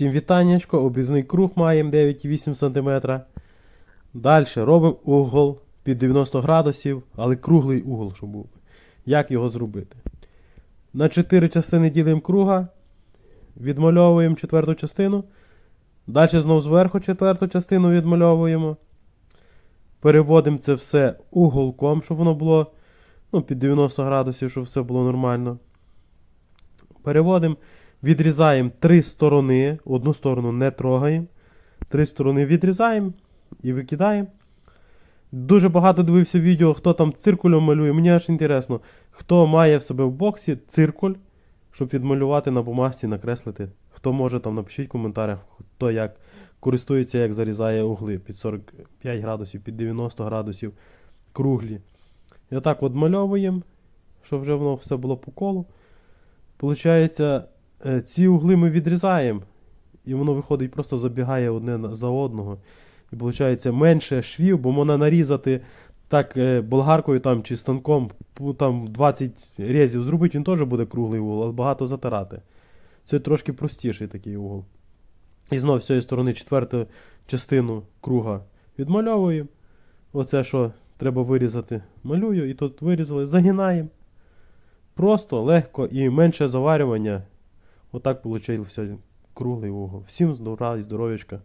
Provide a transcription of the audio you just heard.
Всім вітаннячко, обрізний круг маємо 9,8 см. Далі робимо угол під 90 градусів, але круглий угол, щоб був. Як його зробити? На 4 частини ділимо круга, відмальовуємо четверту частину. Далі знову зверху четверту частину відмальовуємо. Переводимо це все уголком, щоб воно було ну, під 90 градусів, щоб все було нормально. Переводимо, відрізаємо три сторони, одну сторону не трогаємо. Три сторони відрізаємо і викидаємо. Дуже багато дивився відео, хто там циркулем малює. Мені аж інтересно, хто має в себе в боксі циркуль, щоб відмалювати на бумажці, накреслити. Хто може, там напишіть в коментарях, хто як користується, як зарізає угли під 45 градусів, під 90 градусів круглі. І отак відмальовуємо, щоб вже воно все було по колу. Получається, ці угли ми відрізаємо, і воно виходить, просто забігає одне за одного. І виходить менше швів, бо можна нарізати так е, болгаркою там, чи станком там 20 резів зробити, він теж буде круглий угол, але багато затирати. Це трошки простіший такий угол. І знов з цієї сторони четверту частину круга відмальовуємо. Оце, що треба вирізати, малюю, і тут вирізали, загинаємо. Просто, легко і менше заварювання. Отак вийшов круглий угол. Всім здора і здоров'ячка.